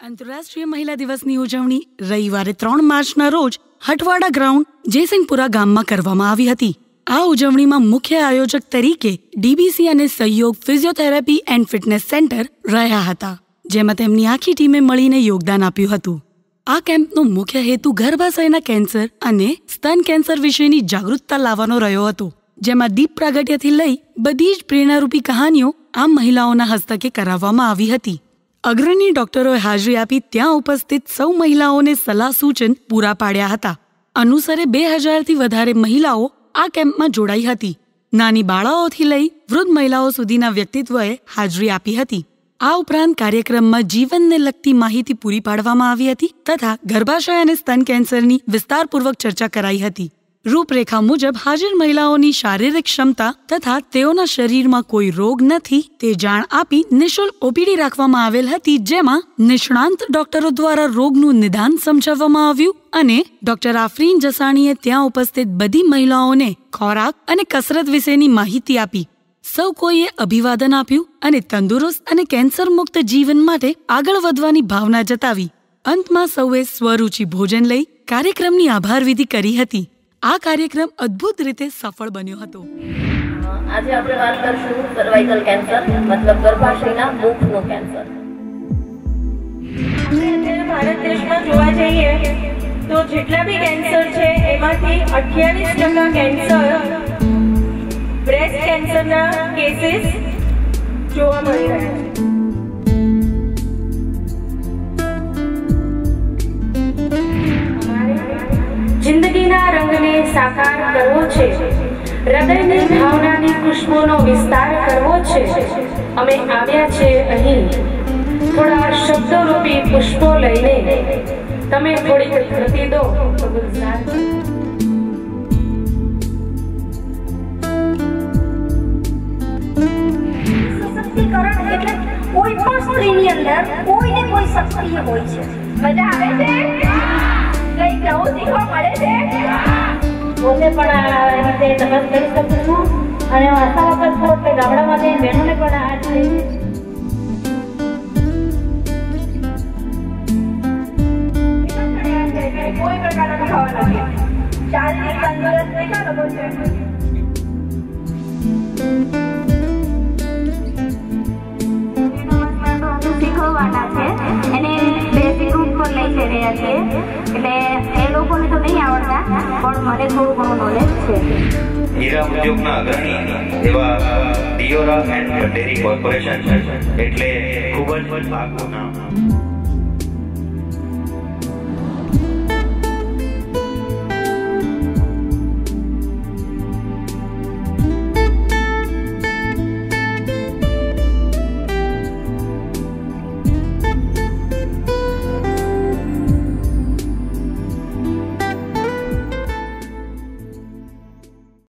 આંતરરાષ્ટ્રીય મહિલા દિવસની ઉજવણી રવિવારે ત્રણ માર્ચના રોજ હટવાડા ગ્રાઉન્ડ, જયસિંહપુરા ગામમાં કરવામાં આવી હતી. આ ઉજવણીમાં મુખ્ય આયોજક તરીકે ડીબીસી અને સહયોગ ફિઝિયોથેરાપી એન્ડ ફિટનેસ સેન્ટર રહ્યા હતા, જેમાં તેમની આખી ટીમે મળીને યોગદાન આપ્યું હતું. આ કેમ્પનો મુખ્ય હેતુ ગર્ભાશયના કેન્સર અને સ્તન કેન્સર વિશેની જાગૃતતા લાવવાનો રહ્યો હતો, જેમાં દીપ પ્રાગટ્યથી લઈ બધી જ પ્રેરણારૂપી કહાનીઓ આ મહિલાઓના હસ્તકે કરાવવામાં આવી હતી. અગ્રણી ડોક્ટરોએ હાજરી આપી ત્યાં ઉપસ્થિત સૌ મહિલાઓને સલાહ સૂચન પૂરા પાડ્યા હતા. અનુસરે બે હજારથી વધારે મહિલાઓ આ કેમ્પમાં જોડાઈ હતી. નાની બાળાઓથી લઈ વૃદ્ધ મહિલાઓ સુધીના વ્યક્તિત્વએ હાજરી આપી હતી. આ ઉપરાંત કાર્યક્રમમાં જીવનને લગતી માહિતી પૂરી પાડવામાં આવી હતી તથા ગર્ભાશય અને સ્તન કેન્સરની વિસ્તારપૂર્વક ચર્ચા કરાઈ હતી. રૂપરેખા મુજબ હાજર મહિલાઓની શારીરિક ક્ષમતા તથા તેઓના શરીરમાં કોઈ રોગ નથી તે જાણ આપી નિશુલ્ક ઓપીડી રાખવામાં આવેલ હતી જેમાં નિષ્ણાંત ડોક્ટરો દ્વારા રોગનું નિદાન સમજાવવામાં આવ્યું અને ડોક્ટર આફરીન જસાણીએ ત્યાં ઉપસ્થિત બધી મહિલાઓને ખોરાક અને કસરત વિશેની માહિતી આપી. સૌ કોઈએ અભિવાદન આપ્યું અને તંદુરસ્ત અને કેન્સર મુક્ત જીવન માટે આગળ વધવાની ભાવના જતાવી. અંતમાં સૌએ સ્વરૂચિ ભોજન લઈ કાર્યક્રમની આભાર વિધિ કરી હતી. આ કાર્યક્રમ અદ્ભુત રીતે સફળ બન્યો હતો. આજે આપણે વાત કરશું સર્વાઇકલ કેન્સર મતલબ ગર્ભાશયના મુખનું કેન્સર ભારત દેશમાં જોવા જઈએ તો જેટલા બી કેન્સર છે એમાંથી અઠ્યાવીસ ટકા કેન્સર બ્રેસ્ટ કેન્સરના કેસીસ જોવા મળી રહ્યા છે. સાકાર કરવો છે. હૃદયની ભાવનાની પુષ્પોનો વિસ્તાર કરવો છે. અમે આવ્યા છે અહીં. થોડા શબ્દરૂપી પુષ્પો લઈને. તમે થોડીક ધરતી દો. સશક્તિકરણ કોઈ પણ સ્ત્રીની અંદર કોઈ કોઈ શક્તિ હોય છે. મજા આવે છે? કઈ નવું શીખવા મળે છે? પોતે પણ આ રીતે તપાસ કરી શકું છું. અને આશા વખત છું કે ગામડામાંથી બહેનોને પણ આ છે શીખવવાના છે. એને બેઝિક રૂટ પર લઈ જઈ રહ્યા છે એટલે મને થોડું ઘણું નોલેજ છે. હીરા ઉદ્યોગના અગ્રણી એવા ડિયોરા એન્ડ ડેરી કોર્પોરેશન એટલે ખૂબ જ આગવું નામ